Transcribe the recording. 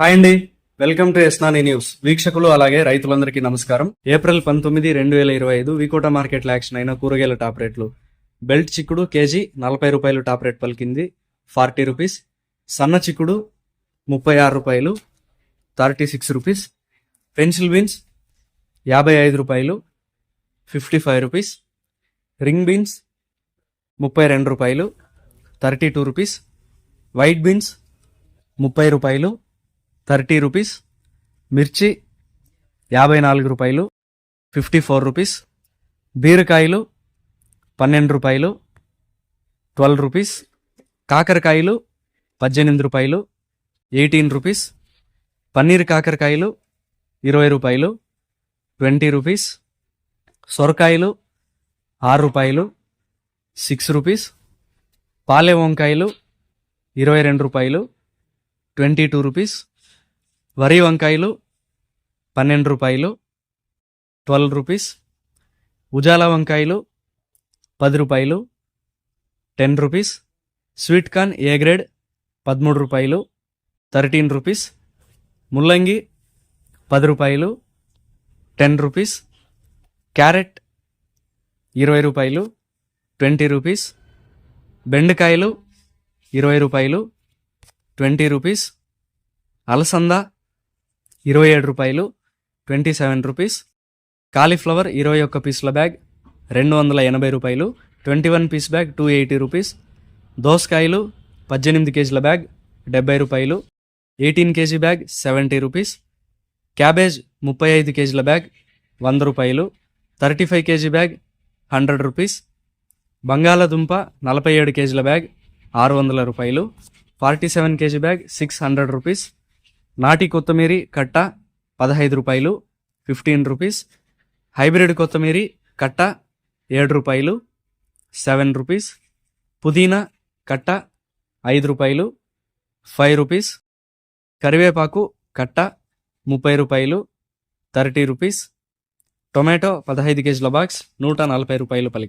Hi అండి. Welcome to ఎస్నాని news. వీక్షకులు అలాగే రైతులందరికీ నమస్కారం. ఏప్రిల్ పంతొమ్మిది రెండు వేల ఇరవై ఐదు వికోట మార్కెట్లో యాక్షన్ అయిన కూరగాయల టాప్ రేట్లు. బెల్ట్ చిక్కుడు కేజీ నలభై రూపాయలు టాప్ రేట్ పలికింది. Forty rupees. సన్న చిక్కుడు ముప్పై ఆరు రూపాయలు. Thirty six rupees. Pencil beans యాభై ఐదు రూపాయలు. Fifty five rupees. Ring beans ముప్పై రెండు రూపాయలు. Thirty two rupees. White beans ముప్పై రూపాయలు. థర్టీ రూపీస్ మిర్చి యాభై నాలుగు రూపాయలు ఫిఫ్టీ ఫోర్ రూపీస్ బీరకాయలు పన్నెండు రూపాయలు ట్వెల్వ్ రూపీస్ కాకరకాయలు పద్దెనిమిది రూపాయలు ఎయిటీన్ రూపీస్ పన్నీర్ కాకరకాయలు ఇరవై రూపాయలు ట్వంటీ రూపీస్ సొరకాయలు ఆరు రూపాయలు సిక్స్ రూపీస్ పాలె వంకాయలు ఇరవై రెండు రూపాయలు ట్వంటీ టూ రూపీస్ వరి వంకాయలు పన్నెండు రూపాయలు ట్వెల్వ్ రూపీస్. ఉజాలా వంకాయలు పది రూపాయలు ten rupees. Sweet corn A grade పదమూడు రూపాయలు థర్టీన్ రూపీస్. ముల్లంగి పది రూపాయలు టెన్ రూపీస్. క్యారెట్ ఇరవై రూపాయలు ట్వంటీ రూపీస్. బెండకాయలు ఇరవై రూపాయలు ట్వంటీ రూపీస్. అలసంద ఇరవై ఏడు రూపాయలు ట్వంటీ సెవెన్ రూపీస్. కాలీఫ్లవర్ ఇరవై ఒక్క పీసుల బ్యాగ్ రెండు వందల ఎనభై రూపాయలు twenty one piece bag two eighty rupees. దోసకాయలు పద్దెనిమిది కేజీల బ్యాగ్ డెబ్బై రూపాయలు eighteen KG bag seventy rupees. Cabbage ముప్పై ఐదు కేజీల బ్యాగ్ వంద రూపాయలు thirty five KG bag hundred rupees. బంగాళాదుంప నలభై ఏడు కేజీల బ్యాగ్ ఆరు వందల రూపాయలు forty seven KG bag six hundred rupees. నాటి కొత్తిమీరి కట్ట పదహైదు రూపాయలు ఫిఫ్టీన్ రూపీస్. హైబ్రిడ్ కొత్తిమీరి కట్ట ఏడు రూపాయలు సెవెన్ రూపీస్. పుదీనా కట్ట ఐదు రూపాయలు ఫైవ్ రూపీస్. కరివేపాకు కట్ట ముప్పై రూపాయలు థర్టీ రూపీస్. టొమాటో పదహైదు కేజీల బాక్స్ నూట నలభై రూపాయలు పలికి